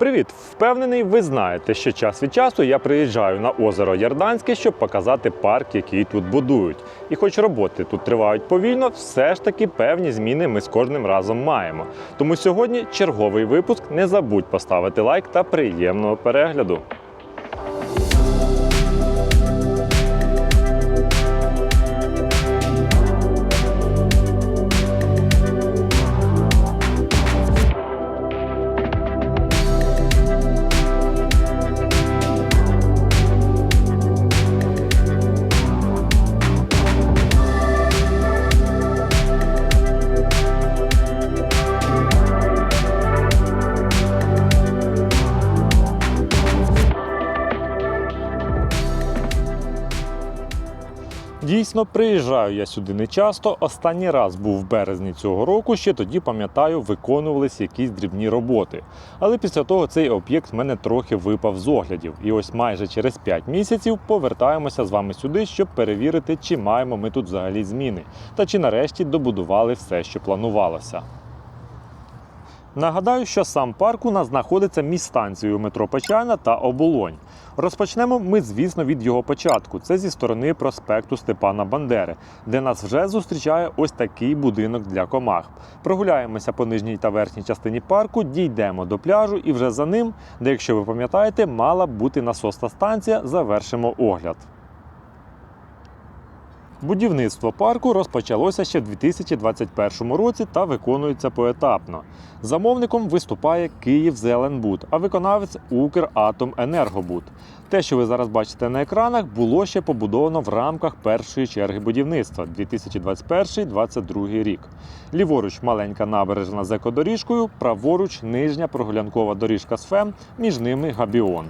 Привіт! Впевнений, ви знаєте, що час від часу я приїжджаю на озеро Ярданське, щоб показати парк, який тут будують. І хоч роботи тут тривають повільно, все ж таки певні зміни ми з кожним разом маємо. Тому сьогодні черговий випуск. Не забудь поставити лайк та приємного перегляду. Дійсно, приїжджаю я сюди не часто. Останній раз був в березні цього року. Ще тоді пам'ятаю, виконувалися якісь дрібні роботи. Але після того цей об'єкт в мене трохи випав з оглядів. І ось майже через 5 місяців повертаємося з вами сюди, щоб перевірити, чи маємо ми тут взагалі зміни, та чи нарешті добудували все, що планувалося. Нагадаю, що сам парк у нас знаходиться між станцією метро Почайна та Оболонь. Розпочнемо ми, звісно, від його початку. Це зі сторони проспекту Степана Бандери, де нас вже зустрічає ось такий будинок для комах. Прогуляємося по нижній та верхній частині парку, дійдемо до пляжу, і вже за ним, де, якщо ви пам'ятаєте, мала бути насосна станція, завершимо огляд. Будівництво парку розпочалося ще в 2021 році та виконується поетапно. Замовником виступає Київзеленбуд, а виконавець Укратоменергобуд. Те, що ви зараз бачите на екранах, було ще побудовано в рамках першої черги будівництва 2021-2022 рік. Ліворуч маленька набережна з екодоріжкою, праворуч нижня прогулянкова доріжка з ФЕМ, між ними габіон.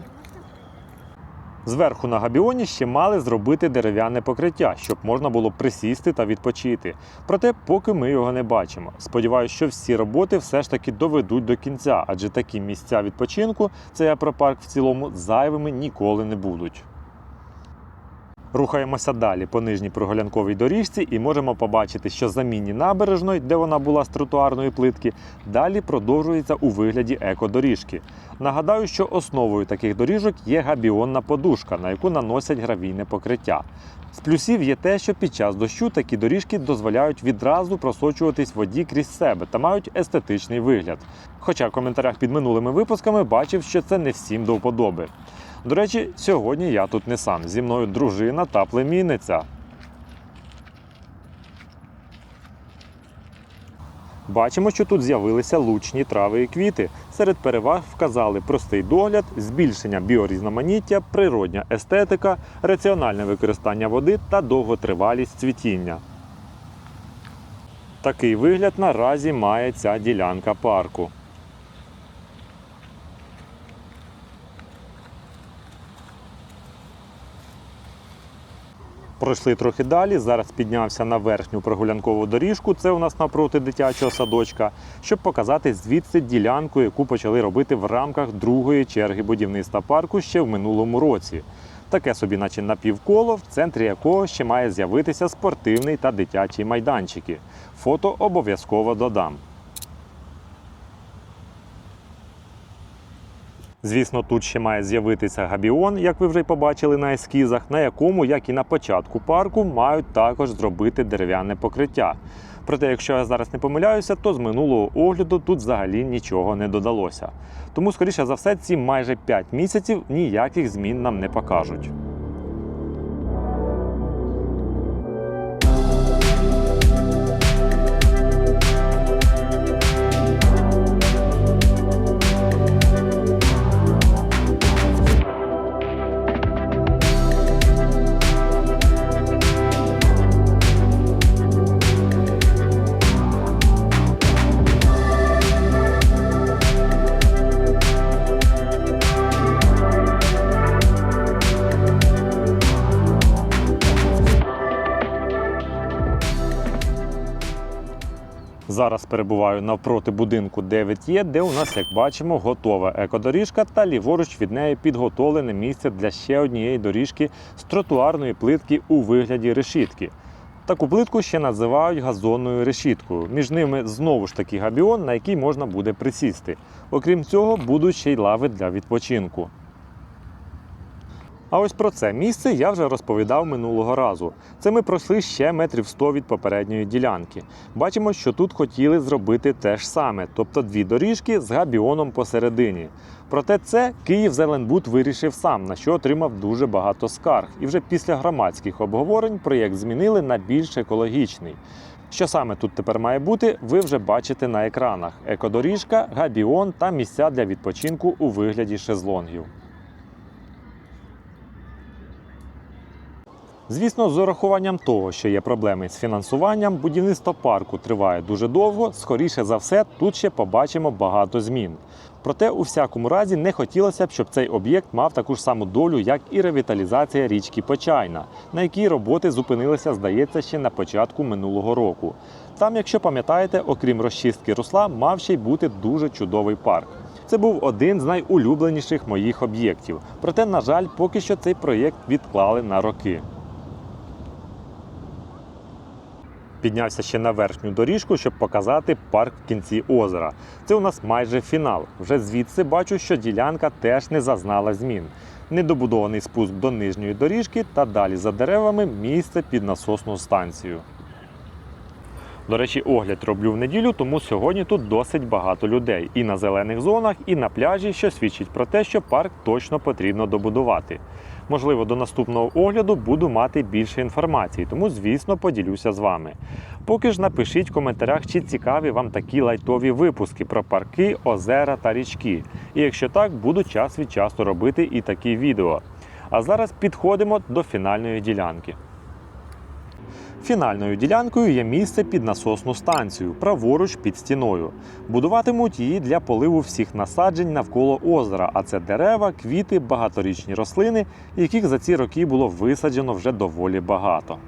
Зверху на габіоні ще мали зробити дерев'яне покриття, щоб можна було присісти та відпочити. Проте, поки ми його не бачимо. Сподіваюся, що всі роботи все ж таки доведуть до кінця, адже такі місця відпочинку, це я про парк в цілому, зайвими ніколи не будуть. Рухаємося далі по нижній прогулянковій доріжці і можемо побачити, що заміні набережної, де вона була з тротуарної плитки, далі продовжується у вигляді екодоріжки. Нагадаю, що основою таких доріжок є габіонна подушка, на яку наносять гравійне покриття. З плюсів є те, що під час дощу такі доріжки дозволяють відразу просочуватись воді крізь себе та мають естетичний вигляд. Хоча в коментарях під минулими випусками бачив, що це не всім до вподоби. До речі, сьогодні я тут не сам. Зі мною дружина та племінниця. Бачимо, що тут з'явилися лучні трави і квіти. Серед переваг вказали простий догляд, збільшення біорізноманіття, природня естетика, раціональне використання води та довготривалість цвітіння. Такий вигляд наразі має ця ділянка парку. Пройшли трохи далі. Зараз піднявся на верхню прогулянкову доріжку. Це у нас напроти дитячого садочка, щоб показати звідси ділянку, яку почали робити в рамках другої черги будівництва парку ще в минулому році. Таке собі, наче напівколо, в центрі якого ще має з'явитися спортивний та дитячий майданчики. Фото обов'язково додам. Звісно, тут ще має з'явитися габіон, як ви вже й побачили на ескізах, на якому, як і на початку парку, мають також зробити дерев'яне покриття. Проте, якщо я зараз не помиляюся, то з минулого огляду тут взагалі нічого не додалося. Тому, скоріше за все, ці майже 5 місяців ніяких змін нам не покажуть. Зараз перебуваю навпроти будинку 9Є, де у нас, як бачимо, готова екодоріжка та ліворуч від неї підготовлене місце для ще однієї доріжки з тротуарної плитки у вигляді решітки. Таку плитку ще називають газонною решіткою. Між ними знову ж таки габіон, на який можна буде присісти. Окрім цього, будуть ще й лави для відпочинку. А ось про це місце я вже розповідав минулого разу. Це ми пройшли ще метрів 100 від попередньої ділянки. Бачимо, що тут хотіли зробити те ж саме, тобто дві доріжки з габіоном посередині. Проте це Київ Зеленбуд вирішив сам, на що отримав дуже багато скарг. І вже після громадських обговорень проєкт змінили на більш екологічний. Що саме тут тепер має бути, ви вже бачите на екранах: екодоріжка, габіон та місця для відпочинку у вигляді шезлонгів. Звісно, з урахуванням того, що є проблеми з фінансуванням, будівництво парку триває дуже довго. Скоріше за все, тут ще побачимо багато змін. Проте, у всякому разі, не хотілося б, щоб цей об'єкт мав таку ж саму долю, як і ревіталізація річки Почайна, на якій роботи зупинилися, здається, ще на початку минулого року. Там, якщо пам'ятаєте, окрім розчистки русла, мав ще й бути дуже чудовий парк. Це був один з найулюбленіших моїх об'єктів. Проте, на жаль, поки що цей проєкт відклали на роки. Піднявся ще на верхню доріжку, щоб показати парк в кінці озера. Це у нас майже фінал. Вже звідси бачу, що ділянка теж не зазнала змін. Недобудований спуск до нижньої доріжки та далі за деревами місце під насосну станцію. До речі, огляд роблю в неділю, тому сьогодні тут досить багато людей і на зелених зонах, і на пляжі, що свідчить про те, що парк точно потрібно добудувати. Можливо, до наступного огляду буду мати більше інформації, тому, звісно, поділюся з вами. Поки ж напишіть в коментарях, чи цікаві вам такі лайтові випуски про парки, озера та річки. І якщо так, буду час від часу робити і такі відео. А зараз підходимо до фінальної ділянки. Фінальною ділянкою є місце під насосну станцію, праворуч під стіною. Будуватимуть її для поливу всіх насаджень навколо озера, а це дерева, квіти, багаторічні рослини, яких за ці роки було висаджено вже доволі багато.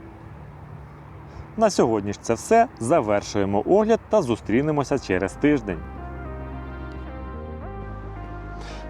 На сьогодні ж це все. Завершуємо огляд та зустрінемося через тиждень.